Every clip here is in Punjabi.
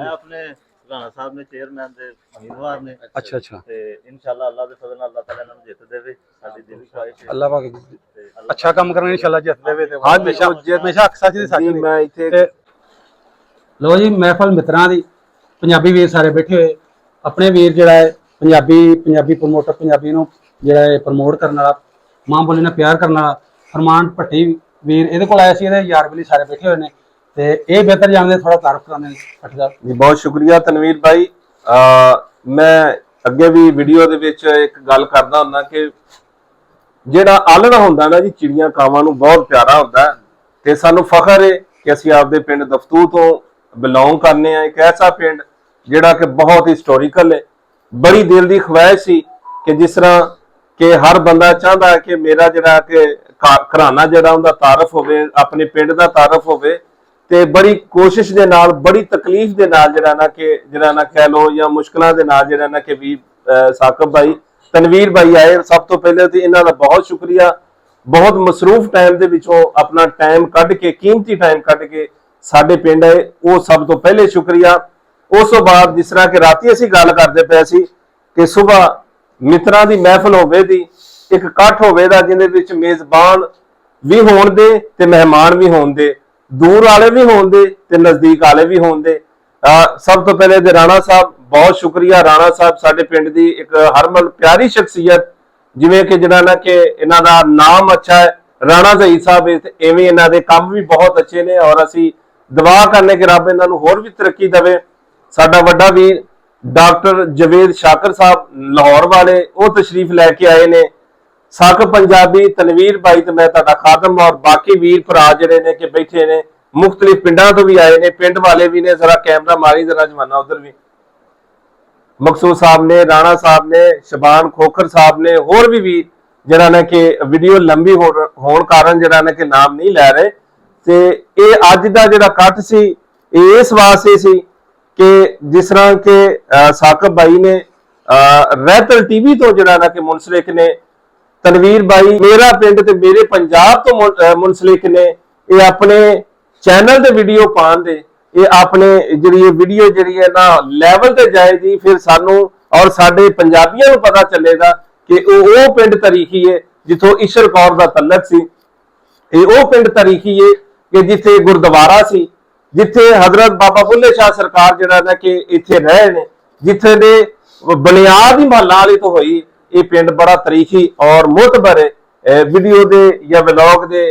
ਮੈਂ ਆਪਣੇ ਰਾਣਾ ਸਾਹਿਬ ਨੇ ਚੇਅਰਮੈਨ ਦੇ ਉਮੀਦਵਾਰ ਨੇ। ਅੱਛਾ ਅੱਛਾ। ਤੇ ਇਨਸ਼ਾਅੱਲਾ ਅੱਲਾਹ ਦੇ ਫਜ਼ਲ ਨਾਲ ਅੱਲਾਹ ਤਾਲਾ ਇਹਨਾਂ ਨੂੰ ਜਿੱਤ ਦੇਵੇ ਸਾਡੀ ਦਿਲੀ ਖੁਆਇਸ਼ ਹੈ। ਅੱਲਾਹ ਪਾਕ ਤੇ ਅੱਛਾ ਕੰਮ ਕਰਨਾ ਇਨਸ਼ਾਅੱਲਾ ਜਿੱਤ ਦੇਵੇ ਤੇ ਹਾਂਜੀ, ਹਮੇਸ਼ਾ ਹਮੇਸ਼ਾ ਹੱਕ ਸੱਚ ਦੀ ਜੀ ਦੀ ਮੈਂ ਇੱਥੇ ਤੇ ਲੋ ਜੀ ਮਹਿਫਲ ਮਿੱਤਰਾਂ ਦੀ। ਪੰਜਾਬੀ ਵੀਰ ਸਾਰੇ ਬੈਠੇ ਹੋਏ। ਆਪਣੇ ਵੀਰ ਜਿਹੜਾ ਹੈ ਪੰਜਾਬੀ ਪੰਜਾਬੀ ਪ੍ਰਮੋਟਰ ਪੰਜਾਬੀ ਨੂੰ ਜਿਹੜਾ ਹੈ ਪ੍ਰਮੋਟ ਕਰਨ ਵਾਲਾ ਮਾਂ ਬੋਲੀ ਨਾਲ ਪਿਆਰ ਕਰਨ ਵਾਲਾ ਫਰਮਾਨ ਭੱਟੀ ਵੀਰ ਇਹਦੇ ਕੋਲ ਆਇਆ ਸੀ ਇਹਦੇ ਯਾਰ ਬਲੀ ਸਾਰੇ ਬੈਠੇ ਹੋਏ ਨੇ। ਤੇ ਇਹ ਬਿਹਤਰ ਜਾਣਦੇ ਥੋੜਾ ਤਾਰਫ ਕਰਾਉਂਦੇ ਨੇ ਜੀ ਬਹੁਤ ਸ਼ੁਕਰੀਆ ਤਨਵੀਰ ਭਾਈ। ਮੈਂ ਅੱਗੇ ਵੀ ਵੀਡੀਓ ਦੇ ਵਿੱਚ ਇੱਕ ਗੱਲ ਕਰਦਾ ਹੁੰਦਾ ਕਿ ਜਿਹੜਾ ਆਲਣਾ ਹੁੰਦਾ ਨਾ ਜੀ, ਚਿੜੀਆਂ ਕਾਵਾਂ ਨੂੰ ਬਹੁਤ ਪਿਆਰਾ ਹੁੰਦਾ ਤੇ ਸਾਨੂੰ ਫਖਰ ਹੈ ਕਿ ਅਸੀਂ ਆਪਦੇ ਪਿੰਡ ਦਫਤੂ ਤੋਂ ਬਿਲੋਂਗ ਕਰਨੇ ਆ। ਇੱਕ ਐਸਾ ਪਿੰਡ ਜਿਹੜਾ ਕਿ ਬਹੁਤ ਹਿਸਟੋਰੀਕਲ ਹੈ ਬੜੀ ਦਿਲ ਦੀ ਖਵਾਇਸ਼ ਸੀ ਕਿ ਜਿਸ ਤਰ੍ਹਾਂ ਕਿ ਹਰ ਬੰਦਾ ਚਾਹੁੰਦਾ ਕਿ ਮੇਰਾ ਜਿਹੜਾ ਕਿ ਘਰਾਣਾ ਜਿਹੜਾ ਉਹਦਾ ਤਾਰਫ ਹੋਵੇ, ਆਪਣੇ ਪਿੰਡ ਦਾ ਤਾਰਫ ਹੋਵੇ। ਤੇ ਬੜੀ ਕੋਸ਼ਿਸ਼ ਦੇ ਨਾਲ, ਬੜੀ ਤਕਲੀਫ ਦੇ ਨਾਲ ਜਿਹੜਾ ਨਾ ਕਿ, ਜਿਹੜਾ ਨਾ ਕਹਿ ਲੋ ਜਾਂ ਮੁਸ਼ਕਲਾਂ ਦੇ ਨਾਲ ਜਿਹੜਾ ਨਾ ਕਿ ਵੀ ਸਾਕਬ ਭਾਈ, ਤਨਵੀਰ ਭਾਈ ਆਏ। ਸਭ ਤੋਂ ਪਹਿਲੇ ਤੇ ਇਹਨਾਂ ਦਾ ਬਹੁਤ ਸ਼ੁਕਰੀਆ। ਬਹੁਤ ਮਸਰੂਫ ਟਾਈਮ ਦੇ ਵਿੱਚੋਂ ਆਪਣਾ ਟਾਈਮ ਕੱਢ ਕੇ, ਕੀਮਤੀ ਟਾਈਮ ਕੱਢ ਕੇ ਸਾਡੇ ਪਿੰਡ ਆਏ। ਉਹ ਸਭ ਤੋਂ ਪਹਿਲੇ ਸ਼ੁਕਰੀਆ। ਉਸ ਤੋਂ ਬਾਅਦ ਜਿਸ ਤਰ੍ਹਾਂ ਕਿ ਰਾਤੀ ਅਸੀਂ ਗੱਲ ਕਰਦੇ ਪਏ ਸੀ ਕਿ ਸਵੇਰ ਮਿੱਤਰਾਂ ਦੀ ਮਹਿਫਲ ਹੋਵੇ ਦੀ, ਇੱਕ ਇਕੱਠ ਹੋਵੇ ਦਾ, ਜਿਹਦੇ ਵਿੱਚ ਮੇਜ਼ਬਾਨ ਵੀ ਹੋਣ ਦੇ ਤੇ ਮਹਿਮਾਨ ਵੀ ਹੋਣ ਦੇ। ਦੂਰ ਵਾਲੇ ਵੀ ਹੋਣ ਦੇ ਤੇ ਨਜ਼ਦੀਕ ਵਾਲੇ ਵੀ ਹੋਣ ਸਭ ਤੋਂ ਪਹਿਲੇ ਤੇ ਰਾਣਾ ਸਾਹਿਬ, ਬਹੁਤ ਸ਼ੁਕਰੀਆ। ਰਾਣਾ ਸਾਹਿਬ ਸਾਡੇ ਪਿੰਡ ਦੀ ਇੱਕ ਹਰਮਨ ਪਿਆਰੀ ਸ਼ਖਸੀਅਤ, ਜਿਵੇਂ ਕਿ ਜਿਹੜਾ ਨਾ ਕਿ ਇਹਨਾਂ ਦਾ ਨਾਮ ਅੱਛਾ ਹੈ। ਰਾਣਾ ਜ਼ਈ ਸਾਹਿਬ ਇਹ ਤੇ ਐਵੇਂ ਇਹਨਾਂ ਦੇ ਕੰਮ ਵੀ ਬਹੁਤ ਅੱਛੇ ਨੇ ਔਰ ਅਸੀਂ ਦੁਆ ਕਰਨੇ ਕਿ ਰੱਬ ਇਹਨਾਂ ਨੂੰ ਹੋਰ ਵੀ ਤਰੱਕੀ ਦੇਵੇ। ਸਾਡਾ ਵੱਡਾ ਵੀਰ ਡਾਕਟਰ ਜਵੇਦ ਸ਼ਾਕਰ ਸਾਹਿਬ ਲਾਹੌਰ ਵਾਲੇ, ਉਹ ਤਸ਼ਰੀਫ ਲੈ ਕੇ ਆਏ ਨੇ। ਸੱਕ ਪੰਜਾਬੀ ਤਨਵੀਰ ਬਾਈ ਤੇ ਮੈਂ ਤੁਹਾਡਾ ਖਾਦਮ ਔਰ ਬਾਕੀ ਵੀਰ ਭਰਾ ਜਿਹੜੇ ਨੇ ਕਿ ਬੈਠੇ ਨੇ ਮੁxtਲਿਫ ਪਿੰਡਾਂ ਤੋਂ ਵੀ ਆਏ ਨੇ ਪਿੰਡ ਵਾਲੇ ਵੀ ਨੇ ਜ਼ਰਾ ਕੈਮਰਾ ਮਾਰੀ ਜ਼ਰਾ ਜਮਾਨਾ ਉਧਰ ਵੀ। ਮਕਸੂਦ ਸਾਹਿਬ ਨੇ ਰਾਣਾ ਸਾਹਿਬ ਨੇ ਸ਼ਬਾਨ ਖੋਖਰ ਸਾਹਿਬ ਨੇ ਹੋਰ ਵੀ ਵੀ ਜਿਹੜਾ ਨਾ ਕਿ ਵੀਡੀਓ ਲੰਬੀ ਹੋਣ ਕਾਰਨ ਜਿਹੜਾ ਨਾ ਕਿ ਨਾਮ ਨਹੀਂ ਲੈ ਰਹੇ। ਤੇ ਇਹ ਅੱਜ ਦਾ ਜਿਹੜਾ ਕੱਟ ਸੀ ਇਹ ਇਸ ਵਾਸਤੇ ਸੀ ਕਿ ਜਿਸ ਤਰ੍ਹਾਂ ਕਿ ਅਹ, ਸਾਕਬ ਭਾਈ ਨੇ ਅਹ, ਰਹਿਤਲ ਟੀਵੀ ਤੋਂ ਜਿਹੜਾ ਨਾ ਕਿ ਮੁਨਸਲਿਕ ਨੇ ਤਨਵੀਰ ਬਾਈ, ਮੇਰਾ ਪਿੰਡ ਤੇ ਮੇਰੇ ਪੰਜਾਬ ਤੋਂ ਮੁਨਸਲਿਕ ਨੇ, ਇਹ ਆਪਣੇ ਚੈਨਲ ਤੇ ਵੀਡੀਓ ਪਾਉਣ ਦੇ, ਇਹ ਆਪਣੇ ਜਿਹੜੀ ਇਹ ਵੀਡੀਓ ਜਿਹੜੀ ਹੈ ਨਾ ਲੈਵਲ ਤੇ ਜਾਏਗੀ ਫਿਰ ਸਾਨੂੰ ਔਰ ਸਾਡੇ ਪੰਜਾਬੀਆਂ ਨੂੰ ਪਤਾ ਚੱਲੇਗਾ ਕਿ ਉਹ ਉਹ ਪਿੰਡ ਤਰੀਖੀ ਹੈ ਜਿੱਥੋਂ ਈਸ਼ਰ ਕੌਰ ਦਾ ਤਲਕ ਸੀ। ਇਹ ਉਹ ਪਿੰਡ ਤਰੀਖੀ ਹੈ ਕਿ ਜਿੱਥੇ ਗੁਰਦੁਆਰਾ ਸੀ, ਜਿੱਥੇ ਹਜ਼ਰਤ ਬਾਬਾ ਬੁੱਲੇ ਸ਼ਾਹ ਸਰਕਾਰ ਜਿਹੜਾ ਨਾ ਕਿ ਇੱਥੇ ਰਹੇ ਨੇ, ਜਿੱਥੇ ਦੇ ਬੁਨਿਆਦ ਹੀ ਮਹੱਲਾ ਵਾਲੀ ਤੋਂ ਹੋਈ ਇਹ ਪਿੰਡ ਬੜਾ ਤਰੀਖੀ ਔਰ ਮੁਤਬਰ ਹੈ। ਵੀਡੀਓ ਦੇ ਜਾਂ ਵਲੌਗ ਦੇ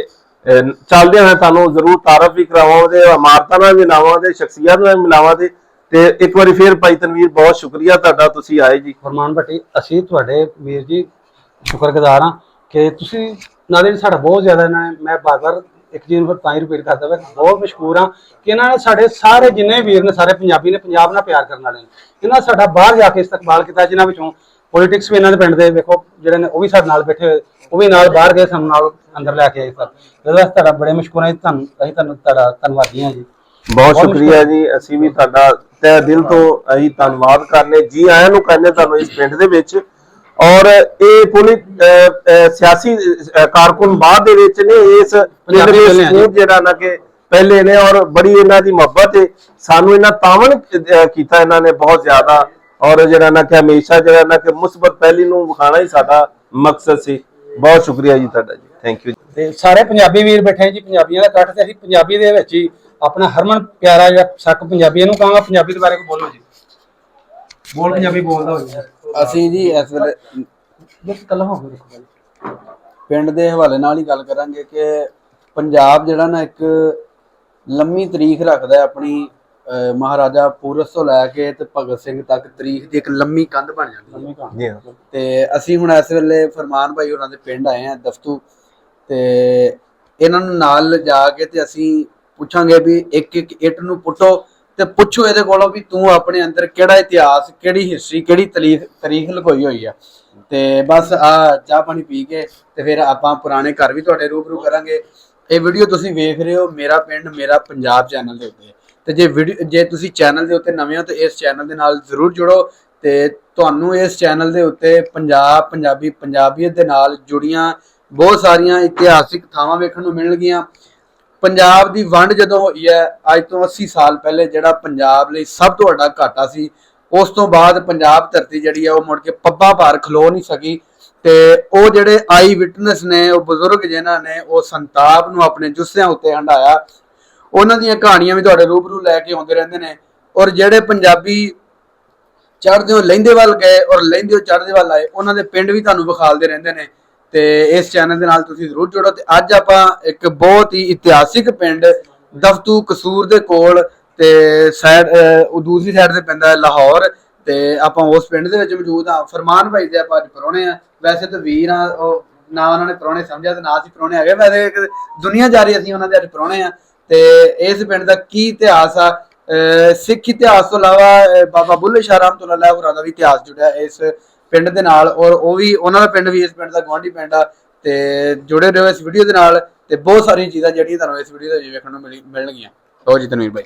ਚੱਲਦੇ ਹੋਏ ਤੁਹਾਨੂੰ ਜ਼ਰੂਰ ਤਾਰਫ ਵੀ ਕਰਾਵਾਂਗੇ, ਇਮਾਰਤਾਂ ਨਾਲ ਮਿਲਾਵਾਂਗੇ, ਸ਼ਖਸੀਅਤ ਨਾਲ ਮਿਲਾਵਾਂਗੇ। ਤੇ ਇੱਕ ਵਾਰੀ ਫੇਰ ਭਾਈ ਤਨਵੀਰ, ਬਹੁਤ ਸ਼ੁਕਰੀਆ ਤੁਹਾਡਾ ਤੁਸੀਂ ਆਏ ਜੀ। ਫਰਮਾਨ ਭੱਟੀ, ਅਸੀਂ ਤੁਹਾਡੇ ਵੀਰ ਜੀ ਸ਼ੁਕਰਗੁਜ਼ਾਰ ਹਾਂ ਕਿ ਤੁਸੀਂ ਨਾਲੇ ਸਾਡਾ ਬਹੁਤ ਜ਼ਿਆਦਾ ਇਹਨਾਂ ਨੇ, ਮੈਂ ਬਾਰ-ਬਾਰ ਇੱਕ ਚੀਜ਼ ਨੂੰ ਤਾਂ ਹੀ ਰਿਪੀਟ ਕਰਦਾ ਵਾ ਬਹੁਤ ਮਸ਼ਹੂਰ ਹਾਂ ਕਿ ਇਹਨਾਂ ਨੇ ਸਾਡੇ ਸਾਰੇ ਜਿੰਨੇ ਵੀਰ ਨੇ, ਸਾਰੇ ਪੰਜਾਬੀ ਨੇ, ਪੰਜਾਬ ਨਾਲ ਪਿਆਰ ਕਰਨ ਵਾਲੇ ਨੇ, ਇਹਨਾਂ ਸਾਡਾ ਬਾਹਰ ਜਾ ਕੇ ਇਸਤਕਬਾਲ ਕੀਤਾ, ਜਿਨ੍ਹਾਂ ਵਿੱਚੋਂ ਪੋਲਿਟਿਕਸ ਵੀ ਇਹਨਾਂ ਦੇ ਪਿੰਡ ਦੇ ਵੇਖੋ ਜਿਹੜੇ ਨੇ ਉਹ ਵੀ ਸਾਡੇ ਨਾਲ ਬੈਠੇ ਹੋਏ ਉਹ ਵੀ ਨਾਲ ਬਾਹਰ ਗਏ ਸਾਨੂੰ ਨਾਲ ਅੰਦਰ ਲੈ ਕੇ ਆਏ ਸਰ ਇਹਦੇ ਤੁਹਾਡਾ ਬੜੇ ਮਸ਼ਹੂਰ ਹਾਂ ਤੁਹਾਨੂੰ ਅਸੀਂ ਤੁਹਾਨੂੰ ਤੁਹਾਡਾ ਧੰਨਵਾਦੀ ਹਾਂ ਜੀ। ਬਹੁਤ ਸ਼ੁਕਰੀਆ ਜੀ ਅਸੀਂ ਵੀ ਤੁਹਾਡਾ ਤਹਿ ਦਿਲ ਤੋਂ ਅਸੀਂ ਧੰਨਵਾਦ ਕਰਨੇ ਜੀ ਆਇਆਂ ਨੂੰ ਕਹਿੰਦੇ ਤੁਹਾਨੂੰ ਇਸ ਪਿੰਡ ਦੇ ਵਿੱਚ। ਔਰ ਇਹ ਪੁਲਿਸ ਸਿਆਸੀ ਕਾਰਕੁਨ ਬਾਅਦ ਦੇ ਵਿੱਚ ਨੇ ਇਸ ਪਿੰਡ ਜਿਹੜਾ ਨਾ ਕਿ ਪਹਿਲੇ ਨੇ ਔਰ ਬੜੀ ਇਹਨਾਂ ਦੀ ਮੁਹੱਬਤ ਹੈ ਸਾਨੂੰ ਇਹਨਾਂ ਤਾਵਨ ਅਹ, ਕੀਤਾ ਇਹਨਾਂ ਨੇ ਬਹੁਤ ਜ਼ਿਆਦਾ ਔਰ ਜਿਹੜਾ ਨਾ ਕਿ ਹਮੇਸ਼ਾ ਜਿਹੜਾ ਨਾ ਕਿ ਮੁਸਬਤ ਪਹਿਲੀ ਨੂੰ ਵਿਖਾਣਾ ਹੀ ਸਾਡਾ ਮਕਸਦ ਸੀ। ਬਹੁਤ ਸ਼ੁਕਰੀਆ ਜੀ ਤੁਹਾਡਾ ਜੀ। ਥੈਂਕ ਯੂ ਤੇ ਸਾਰੇ ਪੰਜਾਬੀ ਵੀਰ ਬੈਠੇ ਜੀ ਪੰਜਾਬੀਆਂ ਦਾ ਇਕੱਠ ਤੇ ਅਸੀਂ ਪੰਜਾਬੀ ਦੇ ਵਿੱਚ ਹੀ ਆਪਣਾ ਹਰਮਨ ਪਿਆਰਾ ਜਿਹਾ ਸੱਕ ਪੰਜਾਬੀ ਇਹਨੂੰ ਕਹਾਂਗਾ ਪੰਜਾਬੀ ਦੇ ਬਾਰੇ ਕੋਈ ਬੋਲੋ ਜੀ। ਬੋਲ ਪੰਜਾਬੀ ਬੋਲਦਾ ਹੋ ਜੀ। ਅਸੀਂ ਜੀ ਇਸ ਵੇਲੇ ਬਸ ਕੱਲਾ ਹੋ ਗਿਆ ਦੇਖੋ ਪਿੰਡ ਦੇ ਹਵਾਲੇ ਨਾਲ ਹੀ ਗੱਲ ਕਰਾਂਗੇ ਕਿ ਪੰਜਾਬ ਜਿਹੜਾ ਨਾ ਇੱਕ ਲੰਮੀ ਤਰੀਖ ਰੱਖਦਾ ਆਪਣੀ ਮਹਾਰਾਜਾ ਪੂਰਸ ਤੋਂ ਲੈ ਕੇ ਤੇ ਭਗਤ ਸਿੰਘ ਤੱਕ ਤਰੀਖ ਦੀ ਇੱਕ ਲੰਮੀ ਕੰਧ ਬਣ ਜਾਂਦੀ ਹੈ। ਜੀ ਹਾਂ। ਤੇ ਅਸੀਂ ਹੁਣ ਇਸ ਵੇਲੇ ਫਰਮਾਨ ਭਾਈ ਉਹਨਾਂ ਦੇ ਪਿੰਡ ਆਏ ਆ ਦਫਤੂ। ਤੇ ਇਹਨਾਂ ਨੂੰ ਨਾਲ ਜਾ ਕੇ ਤੇ ਅਸੀਂ ਪੁੱਛਾਂਗੇ ਵੀ ਇੱਕ ਇੱਕ ਇੱਟ ਨੂੰ ਪੁੱਟੋ ਤੇ ਪੁੱਛੋ ਇਹਦੇ ਕੋਲੋਂ ਵੀ ਤੂੰ ਆਪਣੇ ਅੰਦਰ ਕਿਹੜਾ ਇਤਿਹਾਸ ਕਿਹੜੀ ਹਿਸਟਰੀ ਕਿਹੜੀ ਤਰੀਖ ਲੁਕੋਈ ਹੋਈ ਆ। ਤੇ ਬਸ ਆ ਚਾਹ ਪਾਣੀ ਪੀ ਕੇ ਤੇ ਫਿਰ ਆਪਾਂ ਪੁਰਾਣੇ ਘਰ ਵੀ ਤੁਹਾਡੇ ਰੂਬਰੂ ਕਰਾਂਗੇ। ਇਹ ਵੀਡੀਓ ਤੁਸੀਂ ਵੇਖ ਰਹੇ ਹੋ ਮੇਰਾ ਪਿੰਡ ਮੇਰਾ ਪੰਜਾਬ ਚੈਨਲ ਦੇ ਉੱਤੇ। ਤੇ ਜੇ ਵੀਡੀਓ ਜੇ ਤੁਸੀਂ ਚੈਨਲ ਦੇ ਉੱਤੇ ਨਵੇਂ ਹੋ ਤਾਂ ਇਸ ਚੈਨਲ ਦੇ ਨਾਲ ਜ਼ਰੂਰ ਜੁੜੋ ਤੇ ਤੁਹਾਨੂੰ ਇਸ ਚੈਨਲ ਦੇ ਉੱਤੇ ਪੰਜਾਬ, ਪੰਜਾਬੀ, ਪੰਜਾਬੀਅਤ ਦੇ ਨਾਲ ਜੁੜੀਆਂ ਬਹੁਤ ਸਾਰੀਆਂ ਇਤਿਹਾਸਿਕ ਥਾਵਾਂ ਵੇਖਣ ਨੂੰ ਮਿਲਣਗੀਆਂ। ਪੰਜਾਬ ਦੀ ਵੰਡ ਜਦੋਂ ਹੋਈ ਹੈ, ਅੱਜ ਤੋਂ 80 ਸਾਲ ਪਹਿਲੇ ਜਿਹੜਾ ਪੰਜਾਬ ਲਈ ਸਭ ਤੋਂ ਵੱਡਾ ਘਾਟਾ ਸੀ, ਉਸ ਤੋਂ ਬਾਅਦ ਪੰਜਾਬ ਧਰਤੀ ਜਿਹੜੀ ਹੈ ਉਹ ਮੁੜ ਕੇ ਪੱਬਾਂ ਭਾਰ ਖਲੋ ਨਹੀਂ ਸਕੀ ਤੇ ਉਹ ਜਿਹੜੇ ਆਈ ਵਿਟਨੈਸ ਨੇ, ਉਹ ਬਜ਼ੁਰਗ ਜਿਨ੍ਹਾਂ ਨੇ ਉਹ ਸੰਤਾਪ ਨੂੰ ਆਪਣੇ ਜੁੱਸਿਆਂ ਉੱਤੇ ਹੰਡਾਇਆ ਉਹਨਾਂ ਦੀਆਂ ਕਹਾਣੀਆਂ ਵੀ ਤੁਹਾਡੇ ਰੂਬਰੂ ਲੈ ਕੇ ਆਉਂਦੇ ਰਹਿੰਦੇ ਨੇ। ਔਰ ਜਿਹੜੇ ਪੰਜਾਬੀ ਚੜ੍ਹਦੇ ਹੋ ਲਹਿੰਦੇ ਵੱਲ ਗਏ ਔਰ ਲਹਿੰਦੇ ਹੋ ਚੜ੍ਹਦੇ ਵੱਲ ਆਏ, ਉਹਨਾਂ ਦੇ ਪਿੰਡ ਵੀ ਤੁਹਾਨੂੰ ਵਿਖਾਲਦੇ ਰਹਿੰਦੇ ਨੇ। ਤੇ ਇਸ ਚੈਨਲ ਦੇ ਨਾਲ ਤੁਸੀਂ ਜ਼ਰੂਰ ਜੁੜੋ ਤੇ ਅੱਜ ਆਪਾਂ ਇੱਕ ਬਹੁਤ ਹੀ ਇਤਿਹਾਸਿਕ ਪਿੰਡ ਦਫਤੂ ਕਸੂਰ ਦੇ ਕੋਲ ਤੇ ਸਾਈਡ ਉਹ ਦੂਸਰੀ ਸਾਈਡ ਤੇ ਪੈਂਦਾ ਹੈ ਲਾਹੌਰ ਤੇ ਆਪਾਂ ਉਸ ਪਿੰਡ ਦੇ ਵਿੱਚ ਮੌਜੂਦ ਹਾਂ। ਫਰਮਾਨ ਭਾਈ ਦੇ ਆਪਾਂ ਅੱਜ ਪਰੋਣੇ ਆ ਵੈਸੇ ਤਾਂ ਵੀਰ ਆ, ਉਹ ਨਾ ਉਹਨਾਂ ਨੇ ਪਰੋਣੇ ਸਮਝਿਆ ਤੇ ਨਾ ਅਸੀਂ ਪਰੋਣੇ ਹੈਗੇ ਵੈਸੇ ਇੱਕ ਦੁਨੀਆ ਜਾਰੀ ਅਸੀਂ ਉਹਨਾਂ ਦੇ ਅੱਜ ਪਰੋਣੇ ਆ ਤੇ ਇਸ ਪਿੰਡ ਦਾ ਕੀ ਇਤਿਹਾਸ ਆ? ਸਿੱਖ ਇਤਿਹਾਸ ਤੋਂ ਇਲਾਵਾ ਬਾਬਾ ਬੁੱਲੇ ਸ਼ਾਹ ਰਹਿਮਤੁল্লাਹ ਹੋਰਾਂ ਦਾ ਵੀ ਇਤਿਹਾਸ ਜੁੜਿਆ ਇਸ ਪਿੰਡ ਦੇ ਨਾਲ ਔਰ ਉਹ ਵੀ ਉਹਨਾਂ ਦਾ ਪਿੰਡ ਵੀ ਇਸ ਪਿੰਡ ਦਾ ਗਵਾਂਢੀ ਪਿੰਡ ਆ ਤੇ ਜੁੜੇ ਰਹੋ ਇਸ ਵੀਡੀਓ ਦੇ ਨਾਲ ਤੇ ਬਹੁਤ ਸਾਰੀਆਂ ਚੀਜ਼ਾਂ ਜਿਹੜੀਆਂ ਤੁਹਾਨੂੰ ਇਸ ਵੀਡੀਓ ਦੇ ਵਿੱਚ ਵੇਖਣ ਨੂੰ ਮਿਲੀ- ਮਿਲਣਗੀਆਂ। ਲਓ ਜੀ ਤਨਵੀਰ ਭਾਈ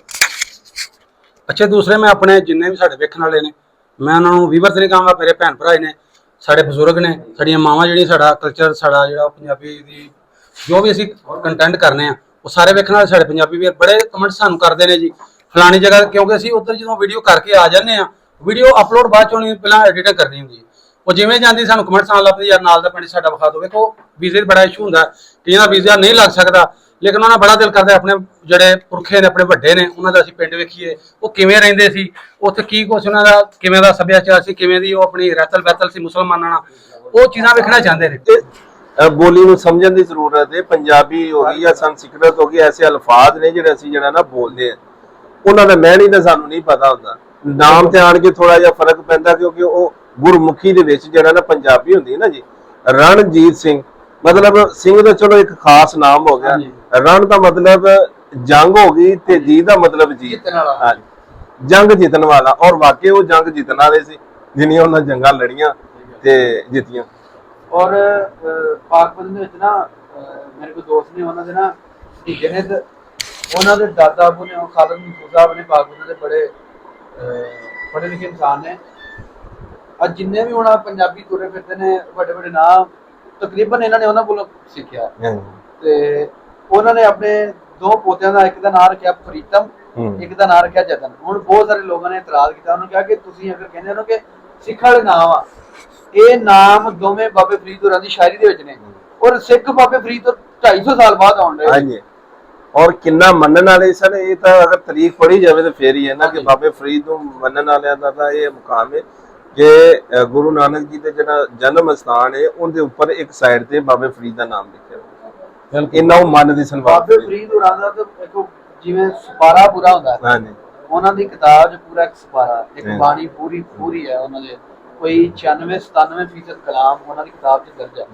ਅੱਛਾ, ਦੂਸਰੇ ਮੈਂ ਆਪਣੇ ਜਿੰਨੇ ਵੀ ਸਾਡੇ ਵੇਖਣ ਵਾਲੇ ਨੇ, ਮੈਂ ਉਹਨਾਂ ਨੂੰ ਵੀਵਰ ਤੇ ਨਹੀਂ ਕਹਾਂਗਾ ਮੇਰੇ ਭੈਣ ਭਰਾ ਨੇ, ਸਾਡੇ ਬਜ਼ੁਰਗ ਨੇ, ਸਾਡੀਆਂ ਮਾਵਾਂ ਜਿਹੜੀਆਂ ਸਾਡਾ ਕਲਚਰ ਸਾਡਾ ਜਿਹੜਾ ਪੰਜਾਬੀ ਦੀ ਜੋ ਵੀ ਅਸੀਂ ਕੰਟੈਂਟ ਕਰਨੇ ਆ ਉਹ ਸਾਰੇ ਵੇਖਣ ਵਾਲੇ ਸਾਡੇ ਪੰਜਾਬੀ ਵੀਰ ਬੜੇ ਕਮੈਂਟ ਸਾਨੂੰ ਕਰਦੇ ਨੇ ਜੀ। ਫਲਾਣੀ ਜਗ੍ਹਾ ਕਿਉਂਕਿ ਅਸੀਂ ਉੱਧਰ ਜਦੋਂ ਵੀਡੀਓ ਕਰਕੇ ਆ ਜਾਂਦੇ ਆ ਵੀਡੀਓ ਅਪਲੋਡ ਬਾਅਦ ਚੋਂ ਨਹੀਂ, ਪਹਿਲਾਂ ਐਡੀਟਿੰਗ ਕਰਨੀ ਹੁੰਦੀ ਉਹ ਜਿਵੇਂ ਜਾਂਦੀ ਸਾਨੂੰ ਕਮੈਂਟਸ ਆਉਣ ਲੱਗ ਯਾਰ ਨਾਲ ਦਾ ਪਿੰਡ ਸਾਡਾ ਵਿਖਾ ਦਿਓ। ਵੇਖੋ ਵੀਜ਼ੇ ਬੜਾ ਇਸ਼ੂ ਹੁੰਦਾ। ਕਈਆਂ ਦਾ ਵੀਜ਼ਾ ਨਹੀਂ ਲੱਗ ਸਕਦਾ। ਲੇਕਿਨ ਉਹਨਾਂ ਦਾ ਬੜਾ ਦਿਲ ਕਰਦਾ ਆਪਣੇ ਜਿਹੜੇ ਪੁਰਖੇ ਨੇ, ਆਪਣੇ ਵੱਡੇ ਨੇ, ਉਹਨਾਂ ਦਾ ਅਸੀਂ ਪਿੰਡ ਵੇਖੀਏ। ਉਹ ਕਿਵੇਂ ਰਹਿੰਦੇ ਸੀ, ਉੱਥੇ ਕੀ ਕੁਛ ਉਹਨਾਂ ਦਾ, ਕਿਵੇਂ ਦਾ ਸੱਭਿਆਚਾਰ ਸੀ, ਕਿਵੇਂ ਦੀ ਉਹ ਆਪਣੀ ਰਹਿਤਲ ਬਹਿਤਲ ਸੀ ਮੁਸਲਮਾਨਾਂ ਨਾਲ, ਉਹ ਚੀਜ਼ਾਂ ਵੇਖਣਾ ਚਾਹੁੰਦੇ ਨੇ। ਬੋਲੀ ਨੂੰ ਸਮਝਣ ਦੀ ਜ਼ਰੂਰਤ ਹੈ ਪੰਜਾਬੀ ਹੋ ਗਈ ਜਾਂ ਸੰਸਕ੍ਰਿਤ ਹੋ ਗਈ ਐਸੇ ਅਲਫਾਜ਼ ਨੇ ਜਿਹੜੇ ਅਸੀਂ ਜਿਹੜਾ ਨਾ ਬੋਲਦੇ ਆ ਉਹਨਾਂ ਦਾ ਮੈਣੀ ਦਾ ਸਾਨੂੰ ਨਹੀਂ ਪਤਾ ਹੁੰਦਾ। ਨਾਮ ਤੇ ਆਣ ਕੇ ਥੋੜਾ ਜਿਹਾ ਫ਼ਰਕ ਪੈਂਦਾ ਕਿਉਂਕਿ ਉਹ ਗੁਰਮੁਖੀ ਦੇ ਵਿੱਚ ਜਿਹੜਾ ਨਾ ਪੰਜਾਬੀ ਹੁੰਦੀ ਹੈ ਨਾ ਜੀ। ਰਣਜੀਤ ਸਿੰਘ ਮਤਲਬ ਸਿੰਘ ਦਾ ਚਲੋ ਇੱਕ ਖਾਸ ਨਾਮ ਹੋ ਗਿਆ। ਰਣ ਦਾ ਮਤਲਬ ਜੰਗ ਹੋ ਗਈ ਤੇ ਜੀ ਦਾ ਮਤਲਬ ਜੀ ਜਿੱਤਣ ਵਾਲਾ। ਹਾਂਜੀ। ਜੰਗ ਜਿੱਤਣ ਵਾਲਾ। ਔਰ ਵਾਕਈ ਉਹ ਜੰਗ ਜਿੱਤਣ ਵਾਲੇ ਸੀ ਜਿਨੀਆਂ ਉਹਨਾਂ ਜੰਗਾਂ ਲੜੀਆਂ ਤੇ ਜਿੱਤੀਆਂ। ਔਰ ਅਹ, ਪਾਕਪਤਨ ਦੇ ਵਿੱਚ ਨਾ ਮੇਰੇ ਕੋਲ ਦੋਸਤ ਨੇ ਉਹਨਾਂ ਦੇ ਨਾ ਨੇ ਤੇ ਉਹਨਾਂ ਦੇ ਦਾਦਾ ਅਬੂ ਨੇ ਉਹ ਖਾਲਦ ਮਨਸੂਰ ਸਾਹਿਬ ਨੇ ਪਾਕਪਤਨ ਦੇ ਬੜੇ ਪੜ੍ਹੇ ਲਿਖੇ ਇਨਸਾਨ ਨੇ। ਅੱਜ ਜਿੰਨੇ ਵੀ ਹੁਣ ਪੰਜਾਬੀ ਤੁਰੇ ਫਿਰਦੇ ਨੇ ਵੱਡੇ ਵੱਡੇ ਨਾਮ ਤਕਰੀਬਨ ਇਹਨਾਂ ਨੇ ਉਹਨਾਂ ਕੋਲੋਂ ਸਿੱਖਿਆ। ਤੇ ਉਹਨਾਂ ਨੇ ਆਪਣੇ ਦੋ ਪੋਤਿਆਂ ਦਾ ਇੱਕ ਦਾ ਨਾਮ ਰੱਖਿਆ ਪ੍ਰੀਤਮ। ਇੱਕ ਦਾ ਨਾਮ ਰੱਖਿਆ ਜਤਨ। ਹੁਣ ਬਹੁਤ ਸਾਰੇ ਲੋਕਾਂ ਨੇ ਇਤਰਾਜ਼ ਕੀਤਾ ਉਹਨੂੰ ਕਿਹਾ ਕਿ ਤੁਸੀਂ ਅਗਰ ਕਹਿੰਦੇ ਹੋ ਕਿ ਸਿੱਖ ਵਾਲੇ ਨਾਮ ਆ ਇਹ ਨਾਮ ਦੋਵੇਂ ਬਾਬੇ ਫਰੀਦ ਹੋਰਾਂ ਦੀ ਸ਼ਾਇਰੀ ਦੇ ਵਿੱਚ ਨੇ। ਔਰ ਸਿੱਖ ਬਾਬੇ ਫਰੀਦ ਤੋਂ 250 ਸਾਲ ਬਾਅਦ ਆਉਣ ਰਹੇ ਹਾਂਜੀ। ਔਰ ਕਿੰਨਾ ਮੰਨਣ ਵਾਲੇ ਸਨ ਇਹ ਤਾਂ ਅਗਰ ਤਾਰੀਖ ਪੜ੍ਹੀ ਜਾਵੇ ਤਾਂ ਫੇਰ ਹੀ ਹੈ ਨਾ ਕਿ। ਬਾਬੇ ਫਰੀਦ ਨੂੰ ਮੰਨਣ ਵਾਲਿਆਂ ਦਾ ਤਾਂ ਇਹ ਮੁਕਾਮ ਹੈ ਕਿ ਗੁਰੂ ਨਾਨਕ ਜੀ ਦੇ ਜਿਹੜਾ ਜਨਮ ਸਥਾਨ ਹੈ ਉਹਦੇ ਉੱਪਰ ਇੱਕ ਸਾਈਡ ਤੇ ਬਾਬੇ ਫਰੀਦ ਦਾ ਨਾਮ ਲਿਖਿਆ ਹੋਇਆ। ਇੰਨਾ ਉਹ ਮੰਨਦੇ ਸਨ ਬਾਬੇ ਫਰੀਦ। ਹੋਰਾਂ ਦਾ ਤਾਂ ਦੇਖੋ ਜਿਵੇਂ ਸਪਾਰਾ ਪੂਰਾ ਹੁੰਦਾ ਹੈ। ਹਾਂਜੀ। ਉਹਨਾਂ ਦੀ ਕਿਤਾਬ 'ਚ ਪੂਰਾ ਇੱਕ ਸਪਾਰਾ ਇੱਕ। ਬਾਣੀ ਪੂਰੀ ਪੂਰੀ ਹੈ ਉਹਨਾਂ ਦੇ। ਕੋਈ 96 97% ਕਲਾਮ ਉਹਨਾਂ ਦੀ ਕਿਤਾਬ 'ਚ ਦਰਜ ਹੈ।